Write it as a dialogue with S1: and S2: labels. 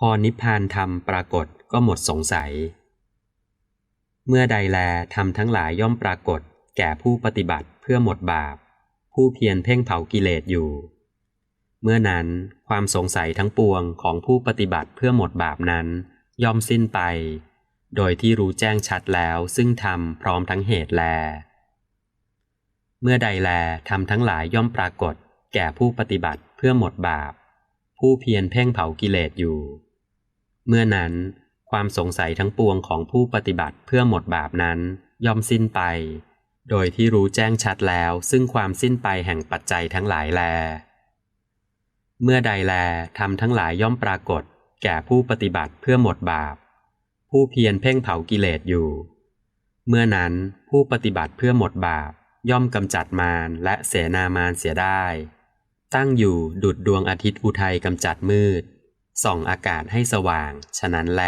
S1: พอนิพพานธรรมปรากฏก็หมดสงสัย เมื่อใดแลธรรมทั้งหลายย่อมปรากฏ แก่ผู้ปฏิบัติเพื่อหมดบาป ผู้เพียรเพ่งเผากิเลสอยู่ เมื่อนั้นความสงสัยทั้งปวงของผู้ปฏิบัติเพื่อหมดบาปนั้นย่อมสิ้นไป โดยที่รู้แจ้งชัดแล้วซึ่งธรรมพร้อมทั้งเหตุแล เมื่อใดแลธรรมทั้งหลายย่อมปรากฏ แก่ผู้ปฏิบัติเพื่อหมดบาป ผู้เพียรเพ่งเผากิเลสอยู่ เมื่อนั้น ความสงสัยทั้งปวงของผู้ปฏิบัติเพื่อหมดบาปนั้นย่อมสิ้นไป โดยที่รู้แจ้งชัดแล้ว ซึ่งความสิ้นไปแห่งปัจจัยทั้งหลายแล เมื่อใดแลทำทั้งหลายย่อมปรากฏ แก่ผู้ปฏิบัติเพื่อหมดบาป ผู้เพียรเพ่งเผากิเลสอยู่ เมื่อนั้นผู้ปฏิบัติเพื่อหมดบาป ย่อมกำจัดมารและเสนามารเสียได้ ตั้งอยู่ดุดดวงอาทิตย์อุทัยกำจัดมืด ส่องอากาศให้สว่าง ฉะนั้นแล